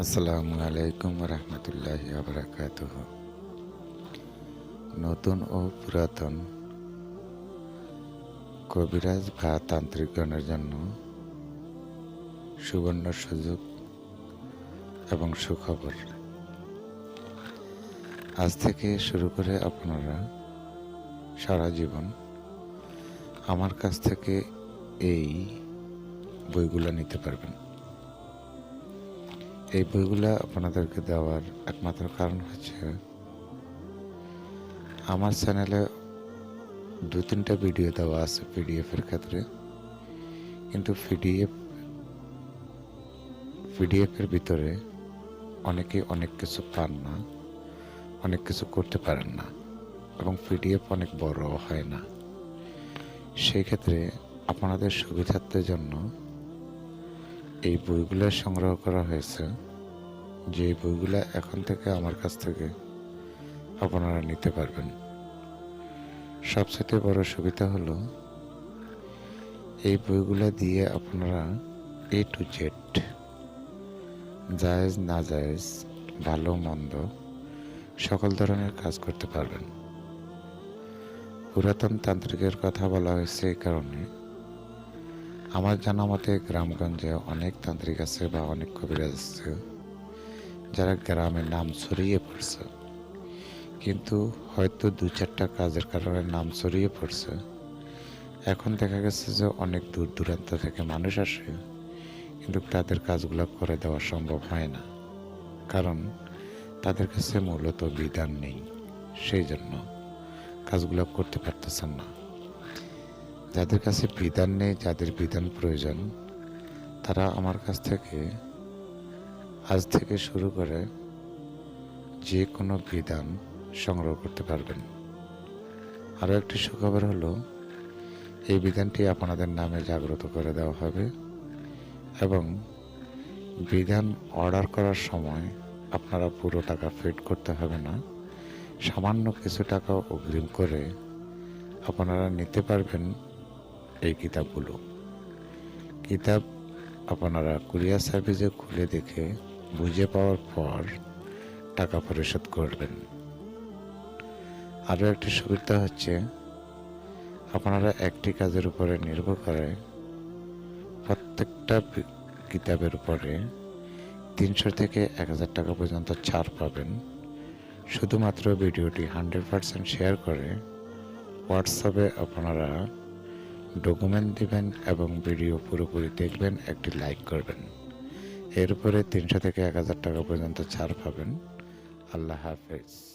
আসসালামু আলাইকুম রহমতুল্লাহ আবরাকাত নতুন ও পুরাতন কবিরাজ বা তান্ত্রিকগণের জন্য সুবর্ণ সুযোগ এবং সুখবর। আজ থেকে শুরু করে আপনারা সারা জীবন আমার কাছ থেকে এই বইগুলো নিতে পারবেন। এই বইগুলো আপনাদেরকে দেওয়ার একমাত্র কারণ হচ্ছে আমার চ্যানেলে দু তিনটা ভিডিও দেওয়া আছে পিডিএফের ক্ষেত্রে। কিন্তু পিডিএফ পিডিএফের ভিতরে অনেকে অনেক কিছু পান না, অনেক কিছু করতে পারেন না এবং পিডিএফ অনেক বড় হয় না। সেই ক্ষেত্রে আপনাদের সুবিধার্থের জন্য এই বইগুলো সংগ্রহ করা হয়েছে, যে বইগুলো এখন থেকে আমার কাছ থেকে আপনারা নিতে পারবেন। সবচেয়ে বড় সুবিধা হলো, এই বইগুলো দিয়ে আপনারা এ টু জেড জায়েজ, না জায়েজ, ভালো, মন্দ, সকল ধরনের কাজ করতে পারবেন। পুরাতন তান্ত্রিকের কথা বলা হয়েছে এই কারণে আমার জানা মতে গ্রামগঞ্জে অনেক তান্ত্রিক আছে বা অনেক কবিরাজ আছে, যারা গ্রামের নাম ছড়িয়ে পড়ছে। কিন্তু হয়তো দু চারটা কাজের কারণে নাম ছড়িয়ে পড়ছে। এখন দেখা গেছে যে অনেক দূর দূরান্ত থেকে মানুষ আসে, কিন্তু তাদের কাজগুলো করে দেওয়া সম্ভব হয় না। কারণ তাদের কাছে মূলত বিধান নেই, সেই জন্য কাজগুলো করতে পারতেছেন না। যাদের কাছে বিধান নেই, যাদের বিধান প্রয়োজন, তারা আমার কাছ থেকে, আজ থেকে শুরু করে যে কোনো বিধান সংগ্রহ করতে পারবেন। আরও একটি সুখবর হলো, এই বিধানটি আপনাদের নামে জাগ্রত করে দেওয়া হবে এবং বিধান অর্ডার করার সময় আপনারা পুরো টাকা ফিট করতে হবে না। সামান্য কিছু টাকা অগ্রিম করে আপনারা নিতে পারবেন এই কিতাবগুলো কিতাব আপনারা কুরিয়ার সার্ভিসে খুলে দেখে বুঝে পাওয়ার পর টাকা পরিশোধ করবেন। আরও একটি সুবিধা হচ্ছে, আপনারা একটি কাজের উপরে নির্ভর করে প্রত্যেকটা কিতাবের উপরে তিনশো থেকে এক হাজার টাকা পর্যন্ত ছাড় পাবেন। শুধুমাত্র ভিডিওটি হান্ড্রেড পারসেন্ট শেয়ার করে হোয়াটসঅ্যাপে আপনারা ডকুমেন্ট দিবেন এবং ভিডিও পুরোপুরি দেখবেন, একটি লাইক করবেন। এরপরে তিনশো থেকে এক হাজার টাকা পর্যন্ত ছাড় পাবেন। আল্লাহ হাফেজ।